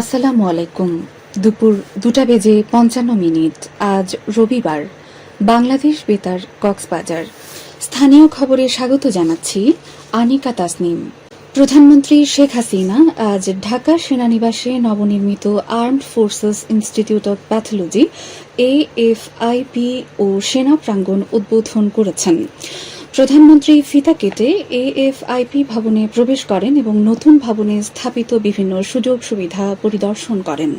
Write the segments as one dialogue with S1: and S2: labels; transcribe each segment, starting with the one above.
S1: আসসালামু আলাইকুম। দুপুর দুটা বেজে পঞ্চান্ন মিনিট। আজ রবিবার। বাংলাদেশ বেতার, কক্সবাজার। স্থানীয় খবরে স্বাগত জানাচ্ছি আনিকা তাসনিম। প্রধানমন্ত্রী শেখ হাসিনা আজ ঢাকা সেনানিবাসে নবনির্মিত armed forces institute of pathology, AFIP ও সেনা প্রাঙ্গণ উদ্বোধন করেছেন। প্রধানমন্ত্রী ফিতা কেটে এএফআইপি ভবনে প্রবেশ করেন এবং নতুন ভবনে স্থাপিত বিভিন্ন সুযোগ সুবিধা পরিদর্শন করেন।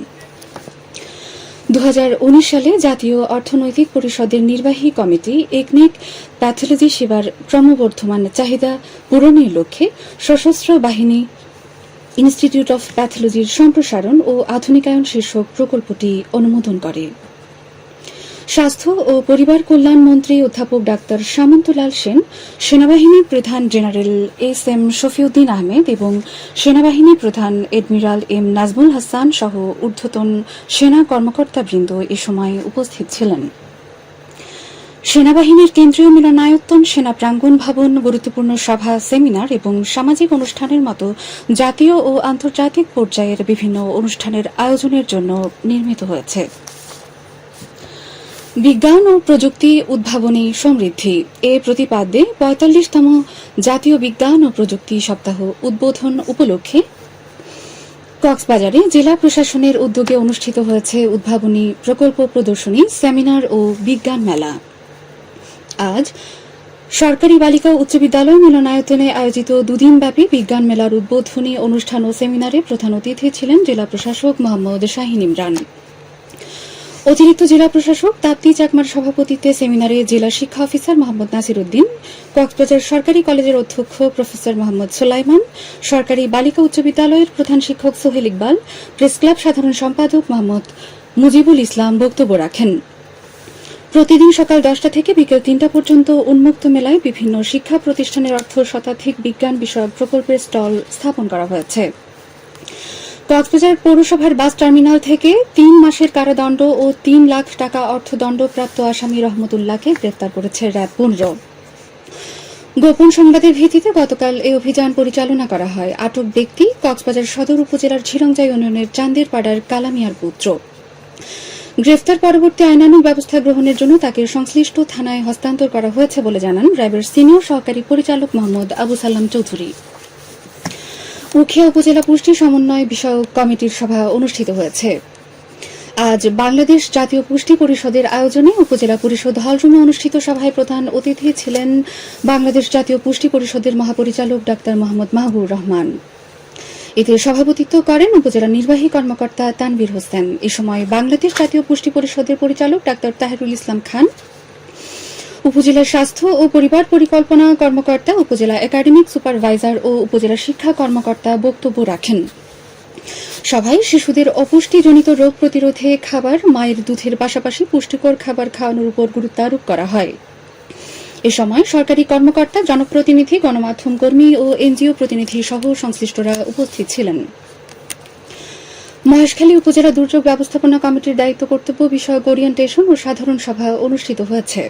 S1: দু হাজার উনিশ সালে জাতীয় অর্থনৈতিক পরিষদের নির্বাহী কমিটি একনিক প্যাথোলজি সেবার ক্রমবর্ধমান চাহিদা পূরণের লক্ষ্যে সশস্ত্র বাহিনী, ইনস্টিটিউট অফ প্যাথোলজির সম্প্রসারণ ও আধুনিকায়ন শীর্ষক প্রকল্পটি অনুমোদন করে। স্বাস্থ্য ও পরিবার কল্যাণ মন্ত্রী অধ্যাপক ডাক্তার সামন্তলাল সেন, সেনাবাহিনীর প্রধান general S M Shafiuddin Ahmed এবং সেনাবাহিনী প্রধান এডমিরাল এম নাজমুল হাসান সহ ঊর্ধ্বতন সেনা কর্মকর্তাবৃন্দ এ সময় উপস্থিত ছিলেন। সেনাবাহিনীর কেন্দ্রীয় মিলনায়তন সেনা প্রাঙ্গণ ভবন, গুরুত্বপূর্ণ সভা, সেমিনার এবং সামাজিক অনুষ্ঠানের মতো জাতীয় ও আন্তর্জাতিক পর্যায়ের বিভিন্ন অনুষ্ঠানের আয়োজনের জন্য নির্মিত হয়েছে। বিজ্ঞান ও প্রযুক্তি উদ্ভাবনী সমৃদ্ধি। এ প্রতিপাদ্যে পঁয়তাল্লিশতম জাতীয় বিজ্ঞান ও প্রযুক্তি সপ্তাহ উদ্বোধন উপলক্ষে কক্সবাজারে জেলা প্রশাসনের উদ্যোগে অনুষ্ঠিত হয়েছে উদ্ভাবনী প্রকল্প প্রদর্শনী, সেমিনার ও বিজ্ঞান মেলা। আজ সরকারি বালিকা উচ্চ বিদ্যালয় মিলনায়তনে আয়োজিত দুদিনব্যাপী বিজ্ঞান মেলার উদ্বোধনী অনুষ্ঠান ও সেমিনারে প্রধান অতিথি ছিলেন জেলা প্রশাসক মোহাম্মদ শাহিন ইমরান। অতিরিক্ত জেলা প্রশাসক তাপ্তি চাকমার সভাপতিত্বে সেমিনারে জেলা শিক্ষা অফিসার মোহাম্মদ নাসির উদ্দিন কক্সবাজার সরকারি কলেজের অধ্যক্ষ প্রফেসর মোহাম্মদ সোলাইমান, সরকারি বালিকা উচ্চ বিদ্যালয়ের প্রধান শিক্ষক সোহেল ইকবাল, প্রেস ক্লাব সাধারণ সম্পাদক মোহাম্মদ মুজিবুল ইসলাম বক্তব্য রাখেন। প্রতিদিন সকাল দশটা থেকে বিকেল তিনটা পর্যন্ত উন্মুক্ত মেলায় বিভিন্ন শিক্ষা প্রতিষ্ঠানের অর্থ শতাধিক বিজ্ঞান বিষয়ক প্রকল্পের স্টল স্থাপন করা হয়েছে। কক্সবাজার পৌরসভার বাস টার্মিনাল থেকে তিন মাসের কারাদণ্ড ও তিন লাখ টাকা অর্থদণ্ডপ্রাপ্ত আসামি রহমতুল্লাহকে গ্রেপ্তার করেছে র্যাব পনেরো। গোপন সংবাদের ভিত্তিতে গতকাল এই অভিযান পরিচালনা করা হয়। আটক ব্যক্তি কক্সবাজার সদর উপজেলার ঝিরংজাই ইউনিয়নের চান্দের পাড়ার কালামিয়ার পুত্র। গ্রেফতার পরবর্তী আইনানুগ ব্যবস্থা গ্রহণের জন্য তাকে সংশ্লিষ্ট থানায় হস্তান্তর করা হয়েছে বলে জানান র্যাবের সিনিয়র সহকারী পরিচালক মোহাম্মদ আবু সাল্লাম চৌধুরী। উখিয়া উপজেলা পুষ্টি সমন্বয় বিষয়ক কমিটির সভা অনুষ্ঠিত হয়েছে। আজ বাংলাদেশ জাতীয় পুষ্টি পরিষদের আয়োজনে উপজেলা পরিষদ হলরুমে অনুষ্ঠিত সভায় প্রধান অতিথি ছিলেন বাংলাদেশ জাতীয় পুষ্টি পরিষদের মহাপরিচালক ডাক্তার মোহাম্মদ মাহবুর রহমান। এতে সভাপতিত্ব করেন উপজেলা নির্বাহী কর্মকর্তা তানভীর হোসেন। এ সময় বাংলাদেশ জাতীয় পুষ্টি পরিষদের পরিচালক ডাক্তার তাহিরুল ইসলাম খান। উপজেলা স্বাস্থ্য ও পরিবার পরিকল্পনা কর্মকর্তা, উপজেলা একাডেমিক সুপারভাইজার ও উপজেলা শিক্ষা কর্মকর্তা বক্তব্য রাখেন। সভায় শিশুদের অপুষ্টিজনিত রোগ প্রতিরোধে খাবার, মায়ের দুধের পাশাপাশি পুষ্টিকর খাবার খাওয়ানোর উপর গুরুত্ব আরোপ করা হয়। এ সময় সরকারি কর্মকর্তা, জনপ্রতিনিধি, গণমাধ্যম কর্মী ও এনজিও প্রতিনিধি সহ সংশ্লিষ্টরা উপস্থিত ছিলেন। মহেশখালী উপজেলা দুর্যোগ ব্যবস্থাপনা কমিটির দায়িত্ব কর্তব্য বিষয়ক ওরিয়েন্টেশন ও সাধারণ সভা অনুষ্ঠিত হয়েছে।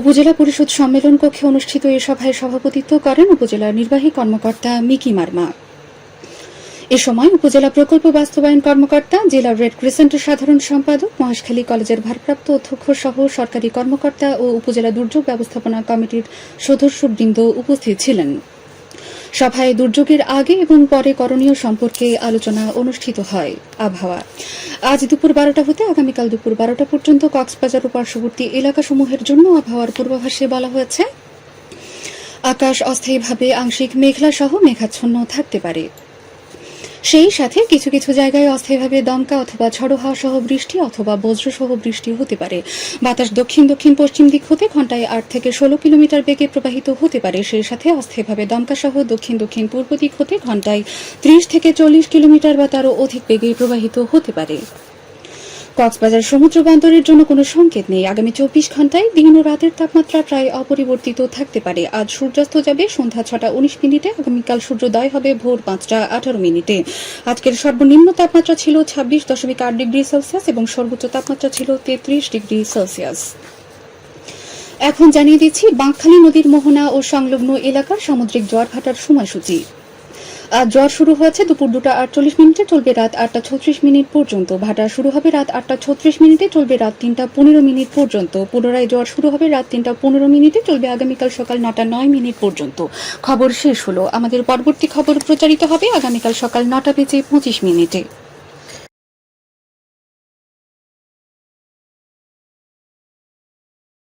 S1: উপজেলা পরিষদ সম্মেলন কক্ষে অনুষ্ঠিত এ সভায় সভাপতিত্ব করেন উপজেলা নির্বাহী কর্মকর্তা মিকি মার্মা। এ সময় উপজেলা প্রকল্প বাস্তবায়ন কর্মকর্তা, জেলা রেড ক্রিসেন্টের সাধারণ সম্পাদক, মহেশখালী কলেজের ভারপ্রাপ্ত অধ্যক্ষ সহ সরকারি কর্মকর্তা ও উপজেলা দুর্যোগ ব্যবস্থাপনা কমিটির সদস্যবৃন্দ উপস্থিত ছিলেন। সভায় দুর্যোগের আগে এবং পরে করণীয় সম্পর্কে আলোচনা অনুষ্ঠিত হয় আবহাওয়া। আজ দুপুর বারোটা হতে আগামীকাল দুপুর বারোটা পর্যন্ত কক্সবাজার ও পার্শ্ববর্তী এলাকাসমূহের জন্য আবহাওয়ার পূর্বাভাসে বলা হয়েছে। আকাশ অস্থায়ীভাবে আংশিক মেঘলা সহ মেঘাচ্ছন্ন থাকতে পারে। সেই সাথে কিছু কিছু জায়গায় অস্থায়ীভাবে দমকা অথবা ঝড়ো হাওয়া সহ বৃষ্টি অথবা বজ্র সহ বৃষ্টি হতে পারে। বাতাস দক্ষিণ দক্ষিণ পশ্চিম দিক হতে ঘন্টায় আট থেকে ষোলো কিলোমিটার বেগে প্রবাহিত হতে পারে। সেই সাথে অস্থায়ীভাবে দমকা সহ দক্ষিণ দক্ষিণ পূর্ব দিক হতে ঘন্টায় ত্রিশ থেকে চল্লিশ কিলোমিটার বা তারও অধিক বেগে প্রবাহিত হতে পারে। কক্সবাজার সমুদ্র বন্দরের জন্য কোনো সংকেত নেই। আগামী চব্বিশ ঘন্টায় দিন ও রাতের তাপমাত্রা প্রায় অপরিবর্তিত থাকতে পারে। আজ সূর্যাস্ত যাবে সন্ধ্যা ছটা উনিশ মিনিটে, আগামীকাল সূর্যোদয় হবে ভোর পাঁচটা আঠারো মিনিটে। আজকের সর্বনিম্ন তাপমাত্রা ছিল ছাব্বিশ দশমিক আট ডিগ্রি সেলসিয়াস এবং সর্বোচ্চ তাপমাত্রা ছিল তেত্রিশ ডিগ্রি সেলসিয়াস। এখন জানিয়ে দিচ্ছি, বাঁকখালী নদীর মোহনা ও সংলগ্ন এলাকার সামুদ্রিক জোয়ার ভাটার সময়সূচি। আজ জ্বর শুরু হয়েছে দুপুর দুটা আটচল্লিশ মিনিটে, চলবে রাত আটটা ছত্রিশ মিনিট পর্যন্ত। ভাটা শুরু হবে রাত আটটা ছত্রিশ মিনিটে, চলবে রাত তিনটা পনেরো মিনিট পর্যন্ত। পুনরায় জ্বর শুরু হবে রাত তিনটা পনেরো মিনিটে, চলবে আগামীকাল সকাল নটা নয় মিনিট পর্যন্ত। খবর শেষ হলো। আমাদের পরবর্তী খবর প্রচারিত হবে আগামীকাল সকাল নটা বেজে পঁচিশ মিনিটে।